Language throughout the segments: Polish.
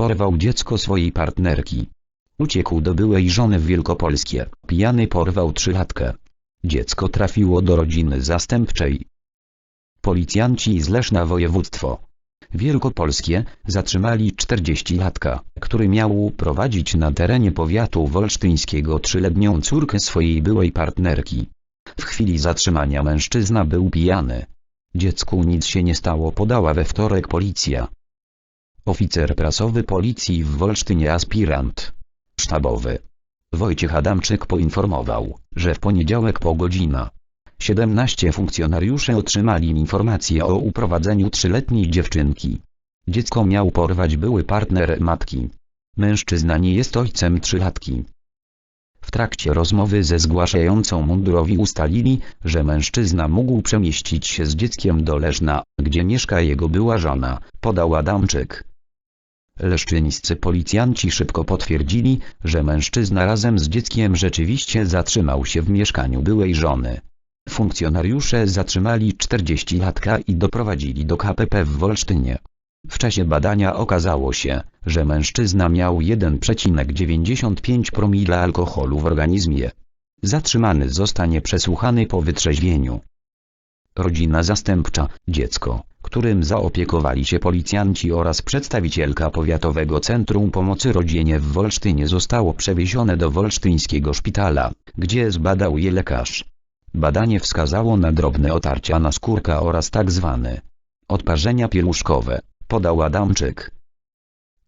porwał dziecko swojej partnerki. Uciekł do byłej żony w Wielkopolskie, pijany porwał trzylatkę. Dziecko trafiło do rodziny zastępczej. Policjanci z Leszna województwo Wielkopolskie zatrzymali 40-latka, który miał prowadzić na terenie powiatu wolsztyńskiego trzyletnią córkę swojej byłej partnerki. W chwili zatrzymania mężczyzna był pijany. Dziecku nic się nie stało podała we wtorek policja. Oficer prasowy policji w Wolsztynie aspirant sztabowy Wojciech Adamczyk poinformował, że w poniedziałek po godzina 17 funkcjonariusze otrzymali informację o uprowadzeniu trzyletniej dziewczynki. Dziecko miał porwać były partner matki. Mężczyzna nie jest ojcem trzylatki. W trakcie rozmowy ze zgłaszającą mundurowi ustalili, że mężczyzna mógł przemieścić się z dzieckiem do Leszna, gdzie mieszka jego była żona, podał Adamczyk. Leszczyńscy policjanci szybko potwierdzili, że mężczyzna razem z dzieckiem rzeczywiście zatrzymał się w mieszkaniu byłej żony. Funkcjonariusze zatrzymali 40-latka i doprowadzili do KPP w Wolsztynie. W czasie badania okazało się, że mężczyzna miał 1,95 promila alkoholu w organizmie. Zatrzymany zostanie przesłuchany po wytrzeźwieniu. Rodzina zastępcza, dziecko, którym zaopiekowali się policjanci oraz przedstawicielka Powiatowego Centrum Pomocy Rodzinie w Wolsztynie zostało przewiezione do wolsztyńskiego szpitala, gdzie zbadał je lekarz. Badanie wskazało na drobne otarcia naskórka oraz tak zwane odparzenia pieluszkowe, podał Adamczyk.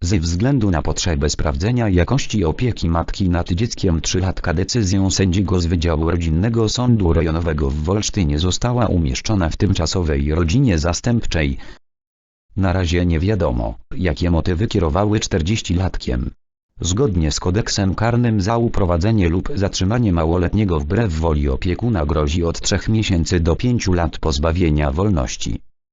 Ze względu na potrzebę sprawdzenia jakości opieki matki nad dzieckiem trzylatka decyzją sędziego z Wydziału Rodzinnego Sądu Rejonowego w Wolsztynie została umieszczona w tymczasowej rodzinie zastępczej. Na razie nie wiadomo, jakie motywy kierowały 40-latkiem. Zgodnie z kodeksem karnym za uprowadzenie lub zatrzymanie małoletniego wbrew woli opiekuna grozi od 3 miesięcy do 5 lat pozbawienia wolności.